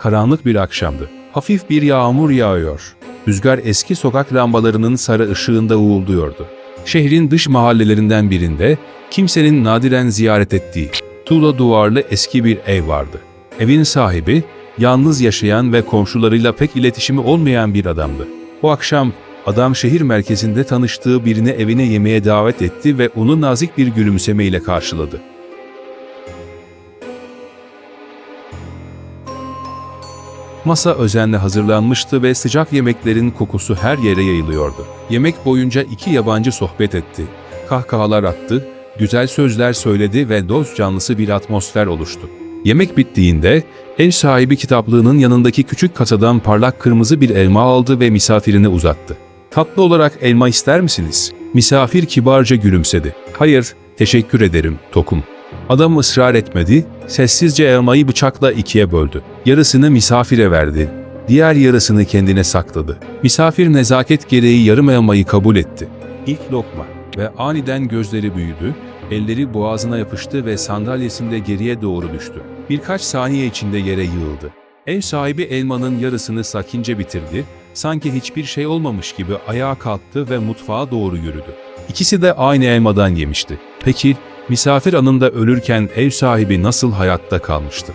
Karanlık bir akşamdı. Hafif bir yağmur yağıyor. Rüzgar eski sokak lambalarının sarı ışığında uğulduyordu. Şehrin dış mahallelerinden birinde kimsenin nadiren ziyaret ettiği tuğla duvarlı eski bir ev vardı. Evin sahibi yalnız yaşayan ve komşularıyla pek iletişimi olmayan bir adamdı. O akşam adam şehir merkezinde tanıştığı birini evine yemeğe davet etti ve onu nazik bir gülümsemeyle karşıladı. Masa özenle hazırlanmıştı ve sıcak yemeklerin kokusu her yere yayılıyordu. Yemek boyunca iki yabancı sohbet etti. Kahkahalar attı, güzel sözler söyledi ve dost canlısı bir atmosfer oluştu. Yemek bittiğinde ev sahibi kitaplığının yanındaki küçük kasadan parlak kırmızı bir elma aldı ve misafirine uzattı. Tatlı olarak elma ister misiniz? Misafir kibarca gülümsedi. Hayır, teşekkür ederim, tokum. Adam ısrar etmedi, sessizce elmayı bıçakla ikiye böldü. Yarısını misafire verdi, diğer yarısını kendine sakladı. Misafir nezaket gereği yarım elmayı kabul etti. İlk lokma ve aniden gözleri büyüdü, elleri boğazına yapıştı ve sandalyesinde geriye doğru düştü. Birkaç saniye içinde yere yığıldı. Ev sahibi elmanın yarısını sakince bitirdi, sanki hiçbir şey olmamış gibi ayağa kalktı ve mutfağa doğru yürüdü. İkisi de aynı elmadan yemişti. Peki, misafir anında ölürken ev sahibi nasıl hayatta kalmıştı?